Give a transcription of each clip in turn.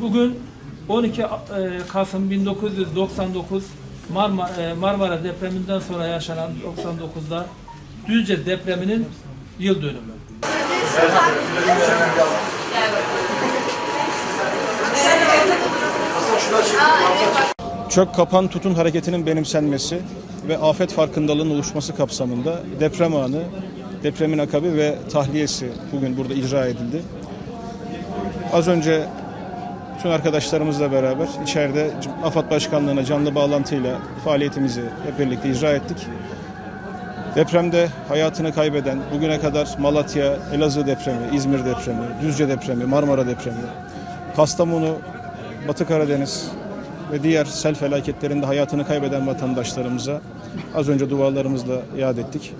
Bugün 12 e, Kasım 1999 Marmara, e, Marmara depreminden sonra yaşanan 99'da Düzce depreminin yıl dönümü. Çök kapan tutun hareketinin benimsenmesi ve afet farkındalığının oluşması kapsamında deprem anı, depremin akabi ve tahliyesi bugün burada icra edildi. Az önce bütün arkadaşlarımızla beraber içeride AFAD Başkanlığı'na canlı bağlantıyla faaliyetimizi hep birlikte icra ettik. Depremde hayatını kaybeden, bugüne kadar Malatya, Elazığ depremi, İzmir depremi, Düzce depremi, Marmara depremi, Kastamonu, Batı Karadeniz ve diğer sel felaketlerinde hayatını kaybeden vatandaşlarımıza az önce dualarımızla yad ettik.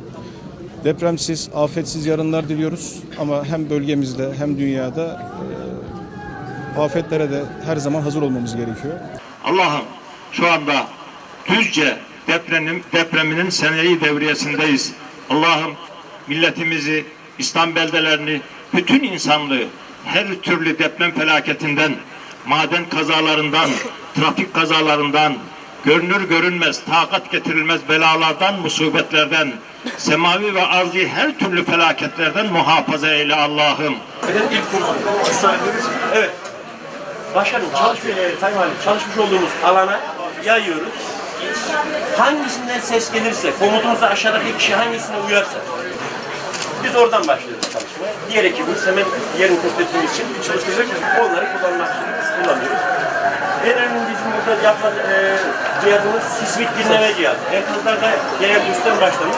Depremsiz, afetsiz yarınlar diliyoruz ama hem bölgemizde hem dünyada afetlere de her zaman hazır olmamız gerekiyor. Allah'ım şu anda Düzce depremin, depreminin seneyi devriyesindeyiz. Allah'ım milletimizi, İslam beldelerini, bütün insanlığı her türlü deprem felaketinden, maden kazalarından, trafik kazalarından, görünür görünmez, takat getirilmez belalardan, musibetlerden, semavi ve arzi her türlü felaketlerden muhafaza eyle Allah'ım. ilk kurban. Evet. Başkanım çalışmış, Sayın Valim, çalışmış olduğumuz alana yayıyoruz. Hangisinden ses gelirse, komutumuzda aşağıdaki kişi hangisine uyarsa biz oradan başlıyoruz çalışmaya. Diğer ekibimiz hemen yerin tespitini için çalıştıracak. Onları kullanmak için kullanıyoruz. En önemli bizim burada yapma e, cihazımız sismik dinleme cihazı. Enkazlarda genel üstten başlamış.